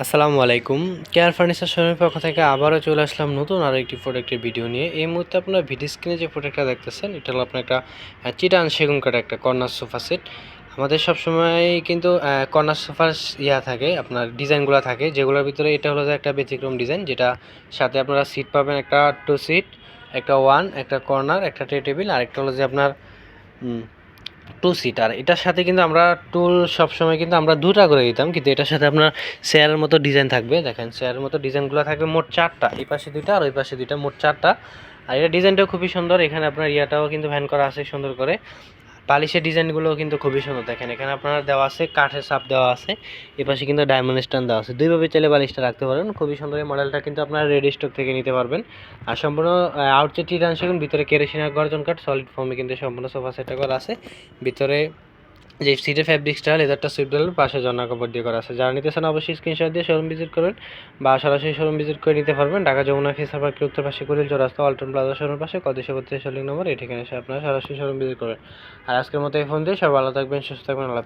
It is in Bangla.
আসসালামু আলাইকুম। কেয়ার ফার্নিচার শোরুমের পক্ষ থেকে আবারও চলে আসলাম নতুন আরও একটি প্রোডাক্টের ভিডিও নিয়ে। এই মুহূর্তে আপনারা ভিডিও স্ক্রিনে যে প্রোডাক্টটা দেখতেছেন, এটা হলো আপনার একটা চিটান সেগুন কাটা একটা কর্নার সোফা সেট। আমাদের সবসময় কিন্তু কর্নার সোফার ইয়া থাকে, আপনার ডিজাইনগুলো থাকে, যেগুলোর ভিতরে এটা হলো যে একটা ব্যতিক্রম ডিজাইন, যেটা সাথে আপনারা সিট পাবেন একটা টু সিট একটা ওয়ান একটা কর্নার, একটা ট্রে টেবিল আর একটা হলো যে আপনার টু সিটার এটার সাথে কিন্তু আমরা টুল সবসময় কিন্তু আমরা দুটা করে দিতাম, কিন্তু এটার সাথে আপনার চেয়ারের মতো ডিজাইন থাকবে। দেখেন চেয়ারের মতো ডিজাইনগুলো থাকবে মোট চারটা, এই পাশে দুইটা আর ওই পাশে দুইটা, মোট চারটা। আর এটা ডিজাইনটাও খুবই সুন্দর। এখানে আপনার ইয়াটাও কিন্তু ভ্যান করা আছে সুন্দর করে। পালিশের ডিজাইনগুলো কিন্তু খুবই সুন্দর। দেখেন, এখানে আপনার দেওয়া আছে, কাঠের সাপ দেওয়া আছে এপাশে পাশে কিন্তু ডায়মন্ড স্ট্যান্ড দেওয়া আছে। দুইভাবে চাইলে বালিশটা রাখতে পারেন। খুবই সুন্দর এই মডেলটা কিন্তু আপনার রেডি স্টক থেকে নিতে পারবেন। আর সম্পূর্ণ আউটসেট সেগুন ভিতরে কেরেসিনা গর্জন কাঠ সলিড ফর্মে কিন্তু সম্পূর্ণ সোফা সেটটা করা আছে। ভিতরে যে সিটের ফ্যাব্রিক্সটা লেদারটা সুইট ডলের পাশে জন্য কাপড় দিয়ে করা আছে। যারা নিতে চান অবশ্যই স্ক্রিনশট দিয়ে শোরুম ভিজিট করবেন বা সরাসরি শোরুম ভিজিট করে নিতে পারবেন। ঢাকা যমুনা ফেসার পার্কের উত্তর পাশে কুড়িল চৌরাস্তা অল্টন প্লাজা শোরুম পাশে, কদেশে বত্রিশ শোলিং নম্বর এই ঠিকানা এসে আপনারা সরাসরি শোরুম ভিজিট করবেন। আর আজকের মতো এই ফোন দিয়ে সব ভালো থাকবেন, সুস্থ থাকবেন, আল্লাহ